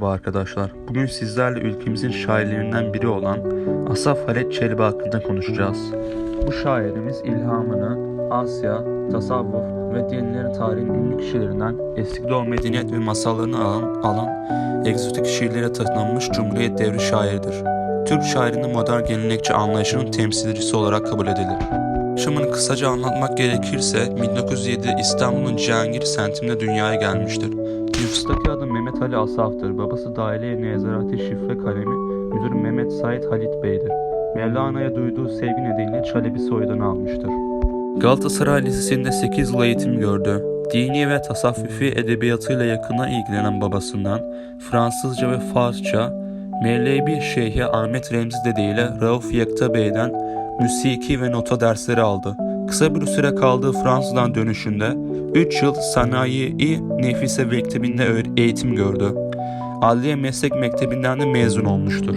Merhaba arkadaşlar. Bugün sizlerle ülkemizin şairlerinden biri olan Asaf Halet Çelebi hakkında konuşacağız. Bu şairimiz ilhamını Asya, tasavvuf ve dinlerin tarihin ünlü kişilerinden eski doğu medeniyet ve masallarını alan, alan egzotik şiirlere tanınmış Cumhuriyet devri şairidir. Türk şairinin modern gelenekçi anlayışının temsilcisi olarak kabul edilir. Yaşamını kısaca anlatmak gerekirse 1907'de İstanbul'un Cihangir semtinde dünyaya gelmiştir. Nüfustaki adı Mehmet Ali Asaf'tır. Babası Dahiliye Nezareti Şifre Kalemi, müdür Mehmet Said Halit Bey'dir. Mevlana'ya duyduğu sevgi nedeniyle Çelebi soyadını almıştır. Galatasaray Lisesi'nde 8 yıl eğitim gördü. Dini ve tasavvufi edebiyatıyla yakından ilgilenen babasından Fransızca ve Farsça, Mevlevi Şeyhi Ahmet Remzi Dede ile Rauf Yekta Bey'den müsiki ve nota dersleri aldı. Kısa bir süre kaldığı Fransa'dan dönüşünde 3 yıl Sanayi-i Nefise Mektebi'nde eğitim gördü. Adliye Meslek Mektebi'nden de mezun olmuştur.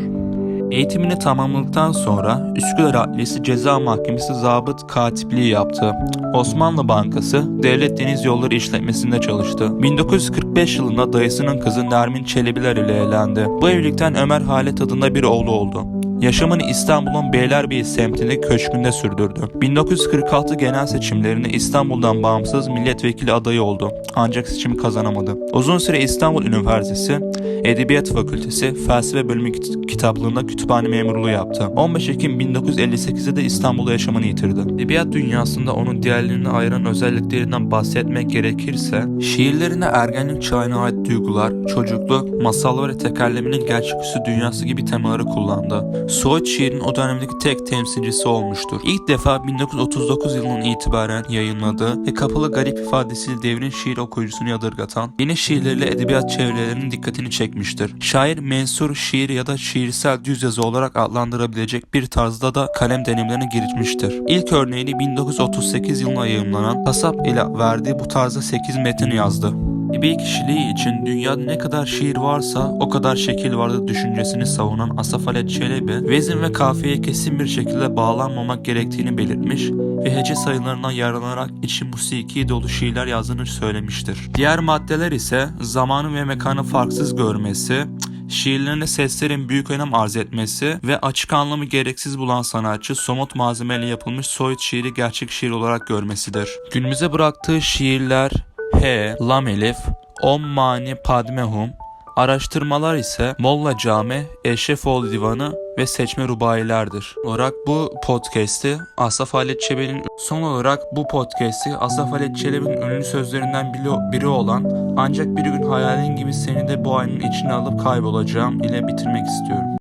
Eğitimini tamamladıktan sonra Üsküdar Adliyesi Ceza Mahkemesi zabıt katipliği yaptı. Osmanlı Bankası Devlet Deniz Yolları işletmesinde çalıştı. 1945 yılında dayısının kızı Nermin Çelebiler ile evlendi. Bu evlilikten Ömer Halet adında bir oğlu oldu. Yaşamını İstanbul'un Beylerbeyi semtinde köşkünde sürdürdü. 1946 genel seçimlerinde İstanbul'dan bağımsız milletvekili adayı oldu. Ancak seçimi kazanamadı. Uzun süre İstanbul Üniversitesi, Edebiyat Fakültesi, Felsefe Bölümü kit- kitaplığında kütüphane memurluğu yaptı. 15 Ekim 1958'de de İstanbul'da yaşamını yitirdi. Edebiyat dünyasında onun diğerlerine ayıran özelliklerinden bahsetmek gerekirse, şiirlerine ergenlik çağına ait duygular, çocukluk, masallar ve tekerlemenin gerçeküstü dünyası gibi temaları kullandı. Soğut şiirin o dönemdeki tek temsilcisi olmuştur. İlk defa 1939 yılının itibaren yayınladığı ve kapalı garip ifadesiyle devrin şiir okuyucusunu yadırgatan yeni şiirleriyle edebiyat çevrelerinin dikkatini çekmiştir. Şair mensur şiir ya da şiirsel düz yazı olarak adlandırabilecek bir tarzda da kalem denemelerine girişmiştir. İlk örneğini 1938 yılında yayınlanan Kasap ile verdiği bu tarzda 8 metin yazdı. Bir kişiliği için dünyada ne kadar şiir varsa o kadar şekil vardır düşüncesini savunan Asaf Halet Çelebi, vezin ve kafiyeye kesin bir şekilde bağlanmamak gerektiğini belirtmiş ve hece sayılarından yararlanarak içi musiki dolu şiirler yazdığını söylemiştir. Diğer maddeler ise zamanı ve mekanı farksız görmesi, şiirlerine seslerin büyük önem arz etmesi ve açık anlamı gereksiz bulan sanatçı somut malzemeyle yapılmış soyut şiiri gerçek şiir olarak görmesidir. Günümüze bıraktığı şiirler H, Lam Elif, Om Mani Padme Hum, Araştırmalar ise Molla Cami, Eşrefoğlu Divanı ve seçme rubayilerdir. Olarak bu podcast'i Asaf Halet Çelebi'nin son olarak bu podcast'i Asaf Halet Çelebi'nin ünlü sözlerinden biri olan ancak bir gün hayalin gibi seni de bu ayının içine alıp kaybolacağım ile bitirmek istiyorum.